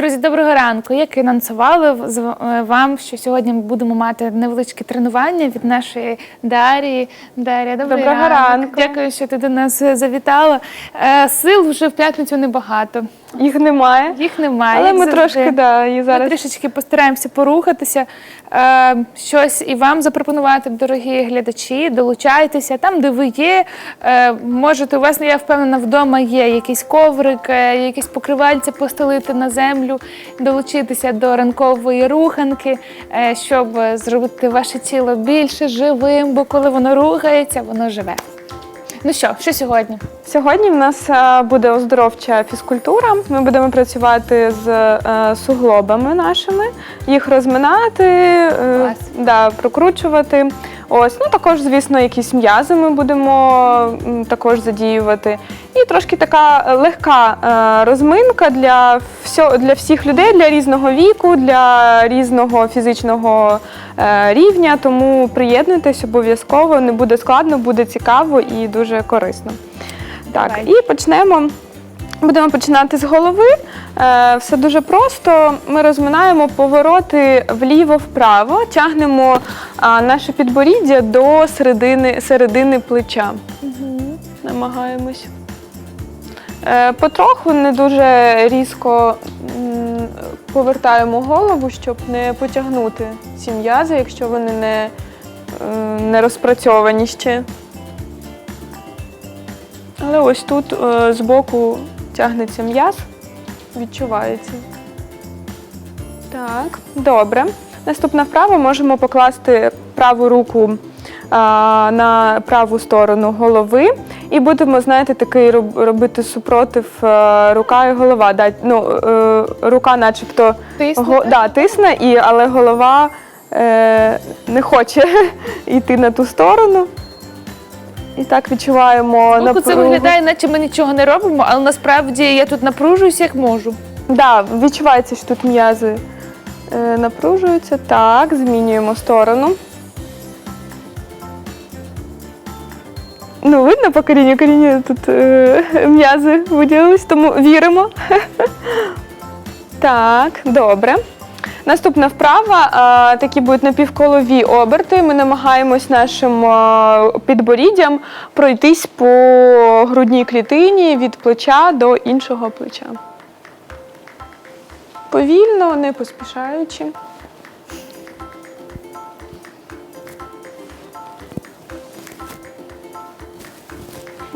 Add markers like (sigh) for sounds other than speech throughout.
Друзі, доброго ранку. Як і анонсували е, вам, що сьогодні ми будемо мати невеличке тренування від нашої Дарії. Дар'я, доброго Доброго ранку. Дякую, що ти до нас е, завітала. Е, Сил вже в п'ятницю небагато. Їх немає. Їх немає. Але як ми завжди. трошки да, і Ми трішечки постараємося порухатися. Щось і вам запропонувати, дорогі глядачі. Долучайтеся там, де ви є. Можете, у вас, я впевнена, вдома є якийсь коврик, якісь покривальця постелити на землю, долучитися до ранкової руханки, е, щоб зробити ваше тіло більше живим, бо коли воно рухається, воно живе. Ну що, що сьогодні? сьогодні в нас е, буде оздоровча фізкультура. Ми будемо працювати з е, суглобами нашими, їх розминати, да, прокручувати. Ось, ну також, звісно, якісь м'язи ми будемо м, також задіювати. І трошки така легка е, розминка для всьо, для всіх людей, для різного віку, для різного фізичного е, рівня. Тому приєднуйтесь обов'язково, не буде складно, буде цікаво і дуже корисно. Так, Давай. і почнемо. Будемо починати з голови. Е, все дуже просто. Ми розминаємо повороти вліво-вправо, тягнемо наше підборіддя до середини, середини плеча. Намагаємось. Е, потроху не дуже різко повертаємо голову, щоб не потягнути ці м'язи, якщо вони не, е, не розпрацьовані ще. Але ось тут е, збоку тягнеться м'яз, відчувається. Так, добре. Наступна вправа можемо покласти праву руку а, на праву сторону голови і будемо, знаєте, такий робити супротив е, рука і голова. Да, ну, е, рука начебто Тисне, го- да, тисне, і, але голова е, не хоче (laughs) йти на ту сторону. І так відчуваємо Ну, це виглядає, наче ми нічого не робимо, але насправді я тут напружуюся як можу. Да, відчувається, що тут м'язи е, напружуються. Так, змінюємо сторону. Ну, видно по корінню, корінню тут е, (laughs) м'язи виділились, тому віримо. (laughs) Так, добре. Наступна вправа, такі будуть напівколові оберти. Ми намагаємось нашим підборіддям пройтись по грудній клітині від плеча до іншого плеча. Повільно, не поспішаючи.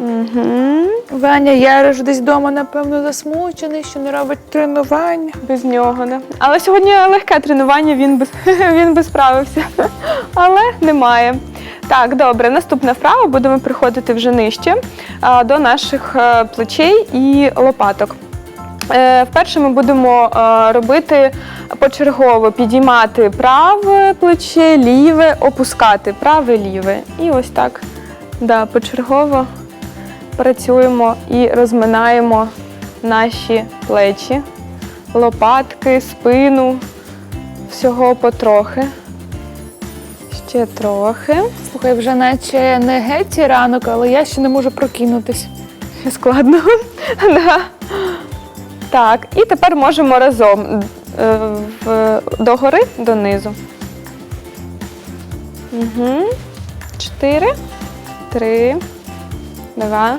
Угу. Ваня Яриш десь вдома, напевно, засмучений, що не робить тренування. Без нього, не. Але сьогодні легке тренування, він би, (laughs) він би справився. (laughs) Але немає. Так, добре, наступна вправа будемо приходити вже нижче до наших е, плечей і лопаток. Е, Вперше ми будемо е, робити почергово підіймати праве плече, ліве, опускати праве, ліве. І ось так да, почергово працюємо і розминаємо наші плечі, лопатки, спину, всього потрохи. Ще трохи. Слухай, вже наче не геть ранок, але я ще не можу прокинутись. Складно. (laughs) Да. Так, і тепер можемо разом е, догори, донизу. Угу. Чотири, три, два,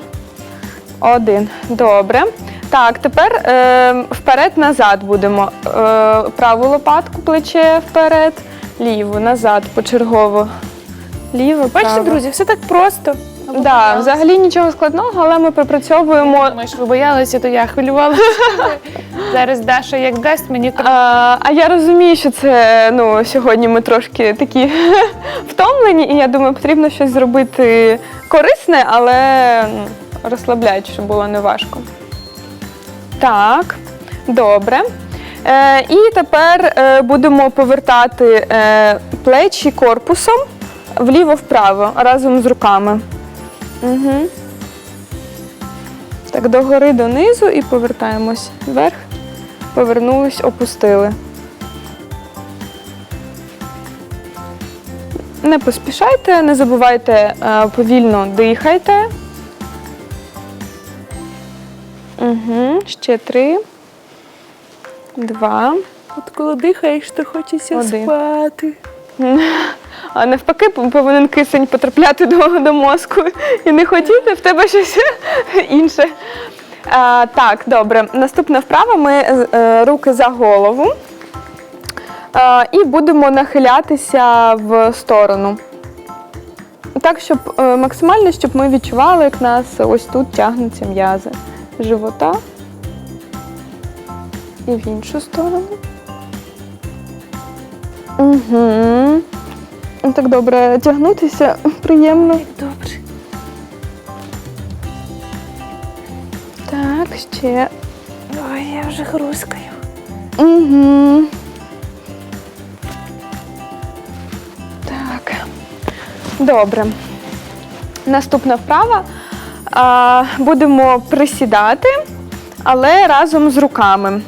один. Добре. Так, тепер е, вперед-назад будемо. Е, праву лопатку, плече вперед, ліву, назад, почергово. Ліво, Бачите, друзі, все так просто. Да, взагалі нічого складного, але ми пропрацьовуємо. Думаєш, ви боялися, то я хвилювалася. (laughs) Зараз Даша як дасть мені тр- А, а я розумію, що це ну, сьогодні ми трошки такі (laughs) втомлені, і я думаю, потрібно щось зробити корисне, але ну, розслабляюче, щоб було не важко. Так, добре. Е, і тепер е, будемо повертати е, плечі корпусом вліво-вправо разом з руками. Угу. Так, догори донизу і повертаємось вверх. Повернулись, опустили. Не поспішайте, не забувайте е, повільно дихайте. Угу, ще три. два. От коли дихаєш, то хочеться Один. спати. (laughs) А навпаки, повинен кисень потрапляти до, до мозку і не хотіти в тебе щось інше. А, так, добре. Наступна вправа. Ми е, руки за голову а, і будемо нахилятися в сторону. Так, щоб е, максимально, щоб ми відчували, як нас ось тут тягнуться м'язи живота і в іншу сторону. Угу. Так добре тягнутися приємно. Добре. Так, ще. Ой, я вже хрускаю. Угу. Так. Добре. Наступна вправа. Будемо присідати, але разом з руками.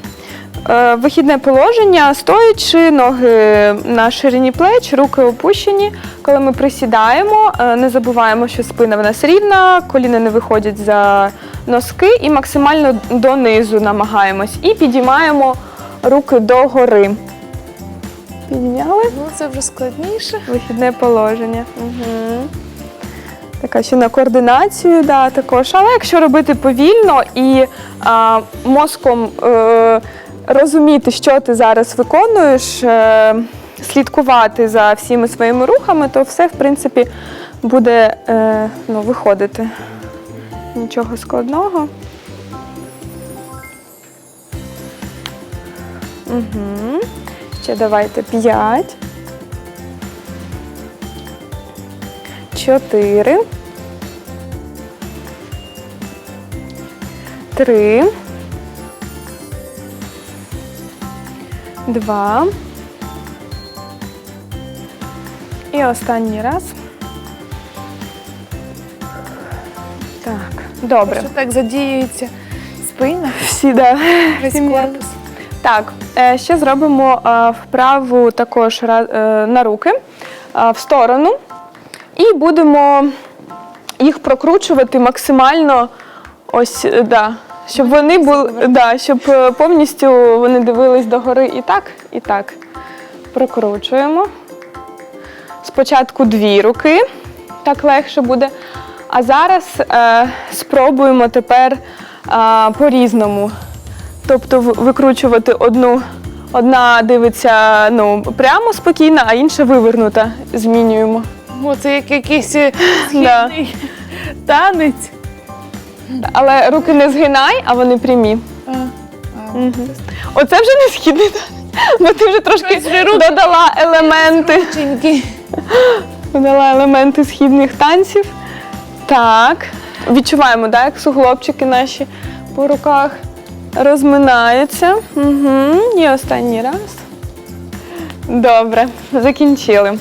Е, Вихідне положення, стоячи, ноги на ширині плеч, руки опущені. Коли ми присідаємо, е, не забуваємо, що спина в нас рівна, коліна не виходять за носки і максимально донизу намагаємось. І підіймаємо руки догори. Підняли Ну, це вже складніше. вихідне положення. Угу. Така ще на координацію, да, також. Але якщо робити повільно і а, мозком е, розуміти, що ти зараз виконуєш, е, слідкувати за всіми своїми рухами, то все, в принципі, буде е, ну, виходити. Нічого складного. Угу. Ще давайте п'ять. Чотири. Три. Два. І останній раз. Так, добре. Що так задіюється спина, Всі, да. весь корпус. Так, е, ще зробимо е, вправу також е, на руки в сторону. І будемо їх прокручувати максимально ось, да, щоб вони були, да, щоб е, повністю вони дивились догори і так, і так. Прокручуємо. Спочатку дві руки, так легше буде. А зараз е, спробуємо тепер е, по-різному. Тобто викручувати одну, одна дивиться ну, прямо спокійно, а інша вивернута. Змінюємо. О, це як якийсь е, (laughs) Да. східний танець. Але руки не згинай, а вони прямі. Мгм. Оце вже не східний танець, бо ти вже трошки додала елементи. Чинки. Додала елементи східних танців. Так. Відчуваємо, так, як суглобчики наші по руках розминаються. Угу. І останній раз. Добре, закінчили.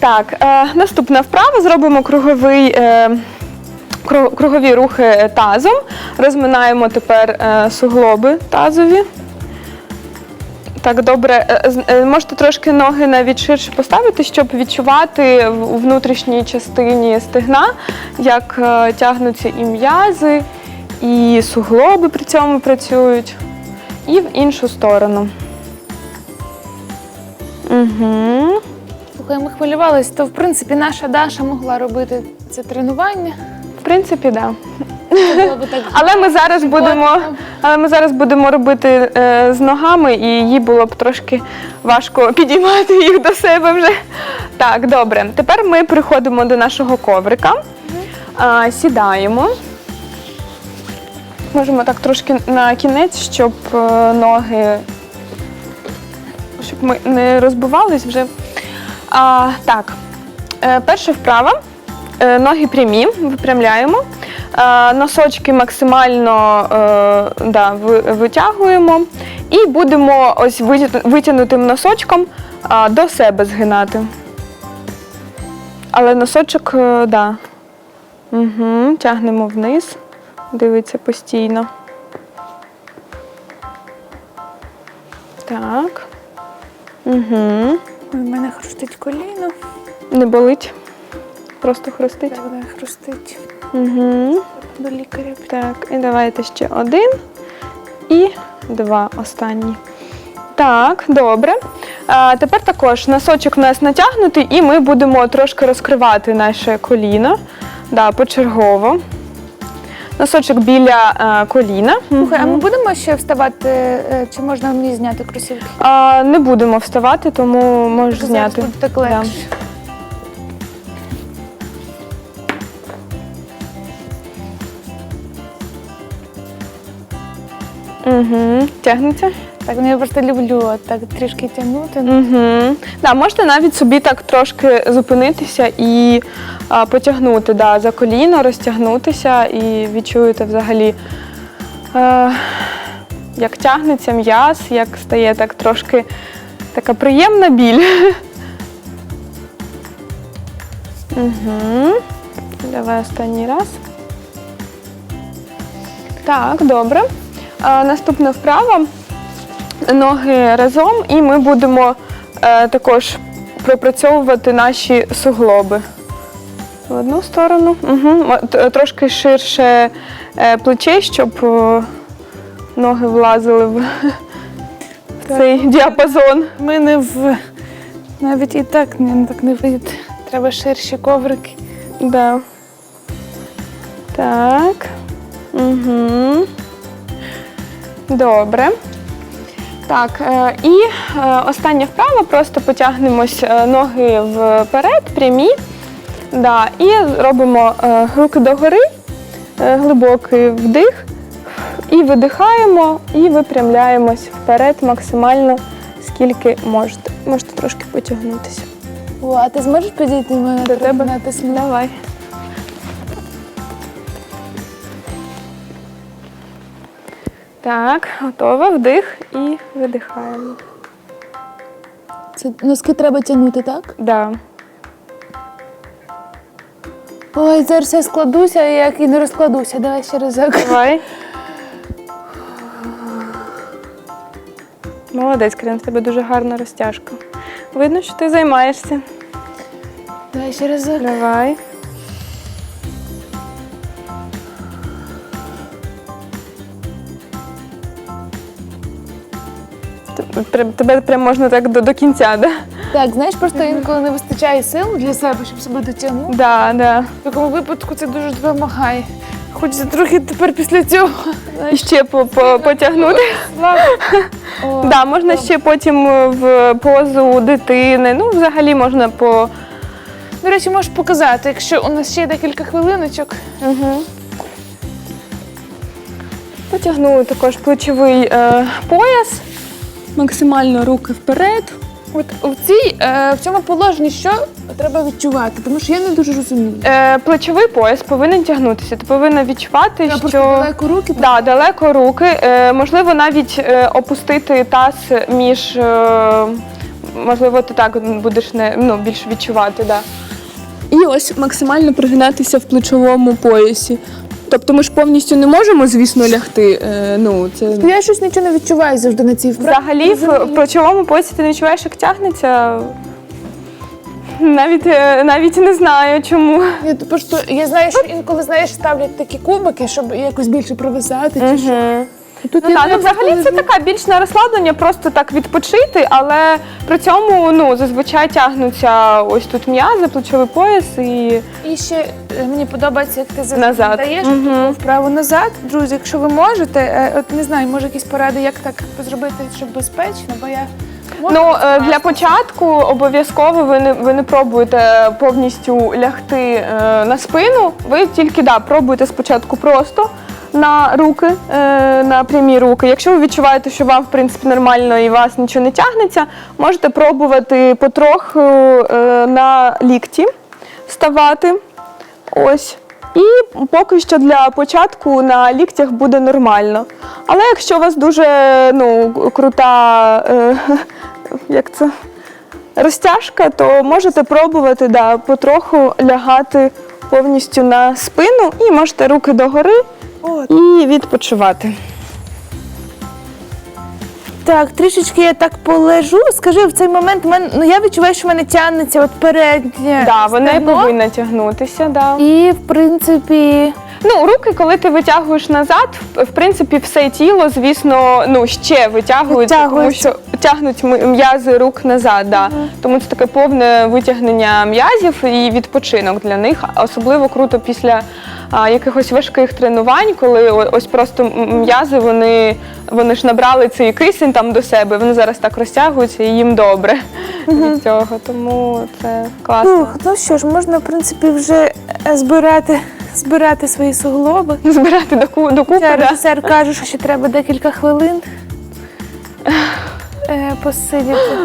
Так, е, наступна вправа. Зробимо круговий, е, кругові рухи тазом. Розминаємо тепер е, суглоби тазові. Так, добре. Е, е, Можете трошки ноги навіть ширше поставити, щоб відчувати у внутрішній частині стегна, як е, тягнуться і м'язи, і суглоби при цьому працюють, і в іншу сторону. Угу. Слухай, ми хвилювалися, то в принципі наша Даша могла робити це тренування. В принципі. Да. Так. Але ми зараз будемо, але ми зараз будемо робити е, з ногами, і їй було б трошки важко підіймати (laughs) їх до себе вже. Так, добре. Тепер ми приходимо до нашого коврика, а, сідаємо. Можемо так трошки на кінець, щоб е, ноги, щоб ми не розбивались вже. А, так, е, перша вправа. Е, Ноги прямі, випрямляємо. Е, Носочки максимально е, да, витягуємо. І будемо ось витя- витягнутим носочком до себе згинати. Але носочок, да. Угу, тягнемо вниз, дивиться постійно. Так. Угу. У мене хрустить коліно. Не болить. Просто хрустить. Так, да, хрустить Угу. до лікаря. Так, і давайте ще один і два останні. Так, добре. А, тепер також носочок у нас натягнутий, і ми будемо трошки розкривати наше коліно. Да, почергово. Носочок біля е, коліна. Слухай, а ми будемо ще вставати, е, чи можна мені зняти кросівки? А, не будемо вставати, тому можеш Зараз зняти. буде так легше. Угу. Тягнеться. Так, ну я просто люблю так трішки тягнути. Угу. Да, можете навіть собі так трошки зупинитися і а, потягнути да, за коліно, розтягнутися і відчуєте взагалі, е, як тягнеться м'яз, як стає так трошки така приємна біль. (laughs) Угу. Давай останній раз. Так, добре. А, наступна вправа. Ноги разом, і ми будемо е, також пропрацьовувати наші суглоби. В одну сторону. Угу. Трошки ширше е, плече, щоб е, ноги влазили в, в цей діапазон. Ми не в навіть і так не так не вийде. Треба ширші коврики. Да. Так. Угу. Добре. Так, е, і е, остання вправа, просто потягнемось е, ноги вперед, прямі. Да, і робимо руки догори, глибокий вдих, і видихаємо, і випрямляємось вперед максимально, скільки можете. Можете трошки потягнутися. О, а ти зможеш підійти мене До тебе? натиснути? Давай. Так, готова. Вдих і видихаємо. Це носки треба тягнути, так? Да. Ой, зараз я складуся, як і не розкладуся. Давай ще разок. Давай. (laughs) Молодець, Крин, в тебе дуже гарна розтяжка. Видно, що ти займаєшся. Давай ще разок. Давай. Тебе прям можна так до, до кінця, да? Так, знаєш, просто інколи не вистачає сил для себе, щоб себе дотягнути. Да, да. В такому випадку це дуже допомагає. Хочеться трохи тепер після цього. І ще по, по, потягнути. (laughs) О, Да, можна ще потім в позу дитини. Ну, взагалі можна по. До речі, можеш показати, якщо у нас ще є декілька хвилиночок. Угу. Потягнули також плечовий е, пояс. Максимально руки вперед. От у цій е, в цьому положенні що треба відчувати? Тому що я не дуже розумію. Е, плечовий пояс повинен тягнутися. Ти повинна відчувати, Треба що просто далеко руки. да, далеко руки. Е, можливо, навіть е, опустити таз між. Е, можливо, ти так будеш не ну, більш відчувати. Да. І ось максимально пригинатися в плечовому поясі. Тобто ми ж повністю не можемо, звісно, лягти. Е, ну, це Я щось нічого не відчуваю завжди на цій вправі. Взагалі, в, в плечовому поясі ти не відчуваєш, як тягнеться. Навіть, е, навіть не знаю чому. Я то просто я знаю, що інколи знаєш, ставлять такі кубики, щоб якось більше провисати. Чи що. Тут Ну, я так, ну, взагалі це така більш на розслаблення, просто так відпочити, але при цьому ну, зазвичай тягнуться ось тут м'язи, плечовий пояс і І ще е, мені подобається, як ти Назад. даєш Мгм. вправо назад. Друзі, якщо ви можете, е, от не знаю, може якісь поради, як так зробити, щоб безпечно, бо я Ну, е, для початку обов'язково ви не, ви не пробуєте повністю лягти на спину. Ви тільки да, пробуєте спочатку просто на руки, е, на прямі руки. Якщо ви відчуваєте, що вам в принципі нормально і вас нічого не тягнеться, можете пробувати потроху е, на лікті вставати. Ось. І поки що для початку на ліктях буде нормально. Але якщо у вас дуже ну, крута е, (laughs) як це, розтяжка, то можете пробувати да, потроху лягати повністю на спину і можете руки догори. І відпочивати. Так, трішечки я так полежу. Скажи, в цей момент мен, ну, я відчуваю, що в мене тягнеться от переднє. Да, вони стегно. повинні тягнутися. Да. І в принципі, Ну, руки, коли ти витягуєш назад, в, в принципі, все тіло, звісно, ну ще витягується, тому Витягується. що тягнуть м- м'язи рук назад. Да. Тому це таке повне витягнення м'язів і відпочинок для них. А Особливо круто після якихось важких тренувань, коли ось просто м'язи вони, вони ж набрали цей кисень там до себе. Вони зараз так розтягуються і їм добре від цього. Тому це класно. Ух, ну що ж, можна, в принципі, вже е, збирати, збирати свої суглоби. Збирати до, до купи. Да? режисер каже, що ще треба декілька хвилин (laughs) е, посидіти.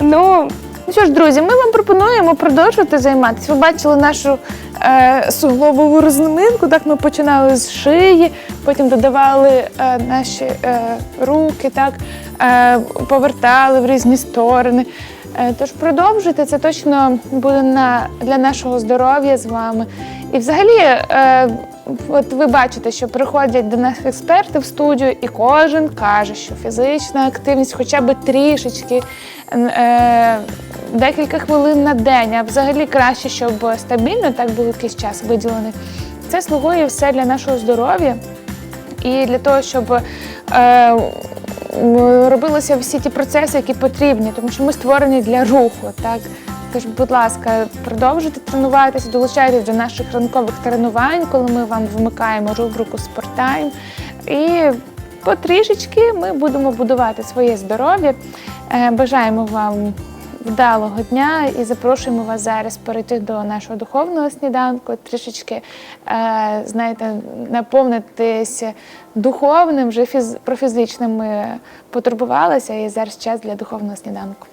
Ну, Ну що ж, друзі, ми вам пропонуємо продовжувати займатися. Ви бачили нашу е, суглобову розминку. Так ми починали з шиї, потім додавали е, наші е, руки, так е, повертали в різні сторони. Е, тож продовжуйте, це точно буде на, для нашого здоров'я з вами. І взагалі, е, от ви бачите, що приходять до нас експерти в студію, і кожен каже, що фізична активність хоча б трішечки. Е, декілька хвилин на день, а взагалі краще, щоб стабільно так був якийсь час виділений. Це слугує все для нашого здоров'я і для того, щоб е, робилися всі ті процеси, які потрібні, тому що ми створені для руху. Так? Тож, будь ласка, продовжуйте тренуватися, долучайтесь до наших ранкових тренувань, коли ми вам вмикаємо рубрику Спорттайм. І потрішечки ми будемо будувати своє здоров'я. Е, Бажаємо вам вдалого дня і запрошуємо вас зараз перейти до нашого духовного сніданку, трішечки е, знаєте, наповнитись духовним, вже фіз, про фізичне ми потурбувалися, і зараз час для духовного сніданку.